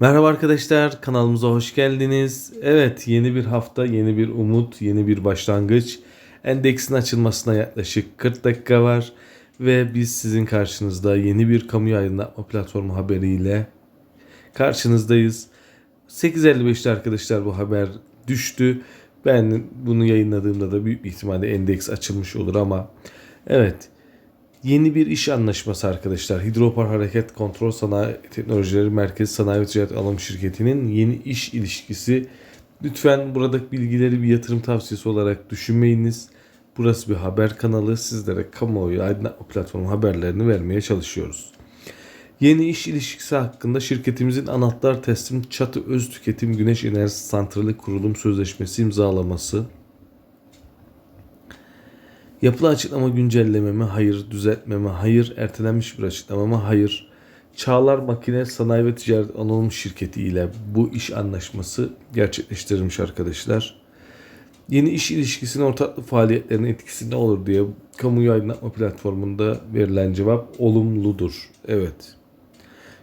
Merhaba arkadaşlar, kanalımıza hoş geldiniz. Evet, yeni bir hafta, yeni bir umut, yeni bir başlangıç. Endeksin açılmasına yaklaşık 40 dakika var ve biz sizin karşınızda yeni bir kamu aydınlatma platformu haberiyle karşınızdayız. 8.55'te arkadaşlar bu haber düştü. Ben bunu yayınladığımda da büyük bir ihtimalle endeks açılmış olur ama evet Yeni bir iş anlaşması arkadaşlar. Hidropar Hareket Kontrol Sanayi Teknolojileri Merkezi Sanayi ve Ticaret Alım Şirketi'nin yeni iş ilişkisi. Lütfen buradaki bilgileri bir yatırım tavsiyesi olarak düşünmeyiniz. Burası bir haber kanalı. Sizlere kamuoyu aydınlatma platformu haberlerini vermeye çalışıyoruz. Yeni iş ilişkisi hakkında şirketimizin anahtar teslim çatı öz tüketim güneş enerjisi santrali kurulum sözleşmesi imzalaması Yapılı açıklama güncelleme mi? Hayır. Düzeltme mi? Hayır. Ertelenmiş bir açıklama mı? Hayır. Çağlar Makine Sanayi ve Ticaret Anonim Şirketi ile bu iş anlaşması gerçekleştirilmiş arkadaşlar. Yeni iş ilişkisinin ortaklık faaliyetlerinin etkisi ne olur diye kamuoyu aydınlatma platformunda verilen cevap olumludur. Evet.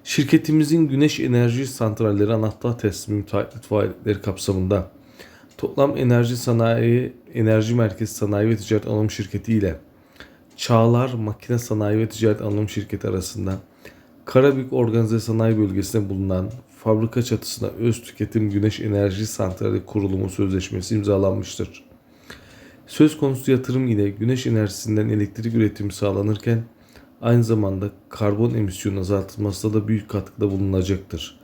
Şirketimizin güneş enerji santralleri anahtar teslim müteahhitlik faaliyetleri kapsamında Toplam Enerji Sanayi Enerji Merkezi Sanayi ve Ticaret Anonim Şirketi ile Çağlar Makine Sanayi ve Ticaret Anonim Şirketi arasında Karabük Organize Sanayi Bölgesi'nde bulunan fabrika çatısına öz tüketim güneş enerji santrali kurulumu sözleşmesi imzalanmıştır. Söz konusu yatırım ile güneş enerjisinden elektrik üretimi sağlanırken aynı zamanda karbon emisyonu azaltılmasında da büyük katkıda bulunacaktır.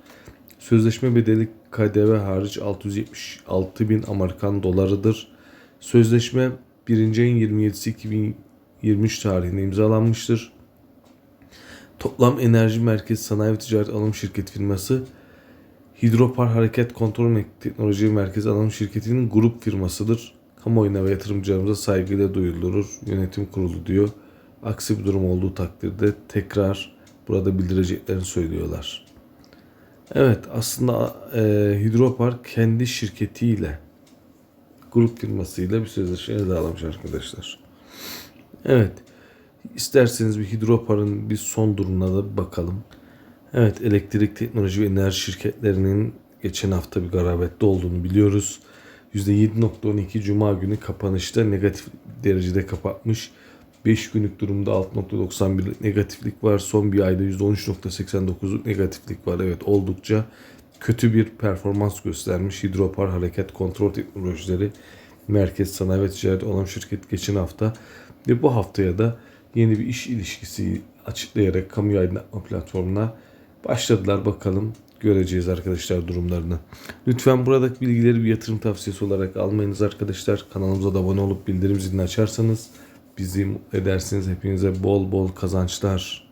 Sözleşme bedeli KDV hariç 676 bin Amerikan dolarıdır. Sözleşme 1. ayın 27'si 2023 tarihinde imzalanmıştır. Toplam Enerji Merkezi Sanayi ve Ticaret Alım Şirketi firması Hidropar Hareket Kontrol Teknoloji Merkezi Alım Şirketi'nin grup firmasıdır. Kamuoyuna ve yatırımcılarımıza saygıyla duyurulur. Yönetim kurulu diyor. Aksi bir durum olduğu takdirde tekrar burada bildireceklerini söylüyorlar. Evet aslında e, Hidropark kendi şirketiyle grup firmasıyla bir sözleşme imzalamış arkadaşlar. Evet. isterseniz bir Hidropar'ın bir son durumuna da bakalım. Evet elektrik teknoloji ve enerji şirketlerinin geçen hafta bir garabette olduğunu biliyoruz. %7.12 Cuma günü kapanışta negatif derecede kapatmış. 5 günlük durumda 6.91 negatiflik var. Son bir ayda %13.89'luk negatiflik var. Evet oldukça kötü bir performans göstermiş. Hidropar Hareket Kontrol Teknolojileri Merkez Sanayi ve Ticaret olan şirket geçen hafta ve bu haftaya da yeni bir iş ilişkisi açıklayarak kamu aydınlatma platformuna başladılar. Bakalım göreceğiz arkadaşlar durumlarını. Lütfen buradaki bilgileri bir yatırım tavsiyesi olarak almayınız arkadaşlar. Kanalımıza da abone olup bildirim zilini açarsanız bizi mutlu edersiniz. Hepinize bol bol kazançlar.